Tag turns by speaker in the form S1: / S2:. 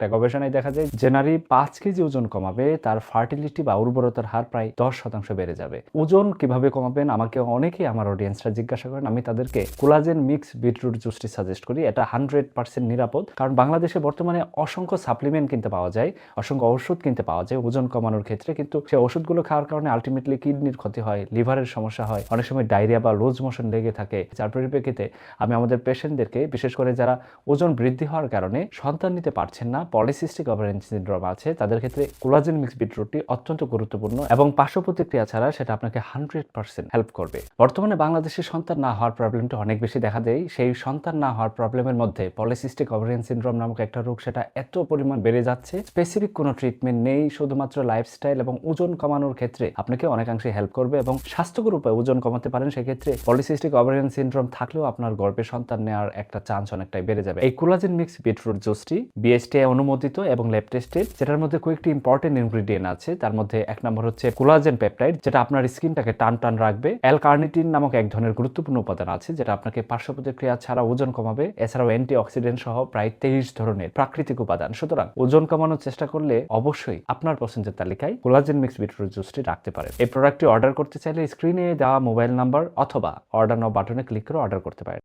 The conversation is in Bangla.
S1: একটা গবেষণায় দেখা যায় যে নারী পাঁচ কেজি ওজন কমাবে, তার ফার্টিলিটি বা উর্বরতার হার প্রায় দশ শতাংশ বেড়ে যাবে। ওজন কীভাবে কমাবেন? আমাকে অনেকেই আমার অডিয়েন্সরা জিজ্ঞাসা করেন, আমি তাদেরকে কোলাজেন মিক্স বিটরুট জুসটি সাজেস্ট করি, এটা হান্ড্রেড পার্সেন্ট নিরাপদ। কারণ বাংলাদেশে বর্তমানে অসংখ্য সাপ্লিমেন্ট কিনতে পাওয়া যায়, অসংখ্য ওষুধ কিনতে পাওয়া যায় ওজন কমানোর ক্ষেত্রে, কিন্তু সেই ওষুধগুলো খাওয়ার কারণে আলটিমেটলি কিডনির ক্ষতি হয় লিভারের সমস্যা হয়, অনেক সময় ডায়রিয়া বা লুজ মোশন লেগে থাকে। যার পরিপ্রেক্ষিতে আমি আমাদের পেশেন্টদেরকে বিশেষ করে যারা ওজন বৃদ্ধি হওয়ার কারণে সন্তান নিতে পারছেন না পলিসিস্টিক ওভারিয়ান সিনড্রোম আছে, তাদের ক্ষেত্রে কোলাজেন মিক্স বিটরুটটি অত্যন্ত গুরুত্বপূর্ণ এবং পার্শ্ব প্রতিক্রিয়া ছাড়া সেটা আপনাকে হান্ড্রেড পার্সেন্ট হেল্প করবে। বর্তমানে বাংলাদেশে সন্তান না হওয়ার প্রবলেমটা অনেক বেশি দেখা দেয়। সেই সন্তান না হওয়ার প্রবলেমের মধ্যে পলিসিস্টিক ওভারিয়ান সিনড্রোম নামক একটা রোগ সেটা এত পরিমাণ বেড়ে যাচ্ছে স্পেসিফিক কোনো ট্রিটমেন্ট নেই, শুধুমাত্র লাইফস্টাইল এবং ওজন কমানোর ক্ষেত্রে আপনাকে অনেকাংশে হেল্প করবে এবং স্বাস্থ্যকর উপায়ে ওজন কমাতে পারেন, সেক্ষেত্রে পলিসিস্টিক ওভারিয়ান সিনড্রোম থাকলেও আপনার গর্ভে সন্তান নেওয়ার একটা চান্স অনেকটাই বেড়ে যাবে। এই কোলাজেন মিক্স বিটরুট জুসটি বিএসটিআই অনুমোদিত এবং ল্যাব টেস্টেড যেটার মধ্যে কয়েকটি ইম্পর্টেন্ট ইনগ্রিডিয়েন্ট আছে। তার মধ্যে এক নম্বর হচ্ছে কোলাজেন পেপটাইড যেটা আপনার স্কিনটাকে টান টান রাখবে। অ্যাল কার্নিটিন নামক এক ধরনের গুরুত্বপূর্ণ উপাদান আছে, যেটা আপনাকে পার্শ্ব প্রতিক্রিয়া ছাড়া ওজন কমাবে। এছাড়াও অ্যান্টি অক্সিডেন্ট সহ প্রায় তেইশ ধরনের প্রাকৃতিক উপাদান। সুতরাং ওজন কমানোর চেষ্টা করলে অবশ্যই আপনার পছন্দের তালিকায় কোলাজেন মিক্স বিটরুট জুসটি রাখতে পারেন। এই প্রোডাক্টটি অর্ডার করতে চাইলে স্ক্রিনে দেওয়া মোবাইল নাম্বার অথবা অর্ডার নাও বাটনে ক্লিক করে অর্ডার করতে পারেন।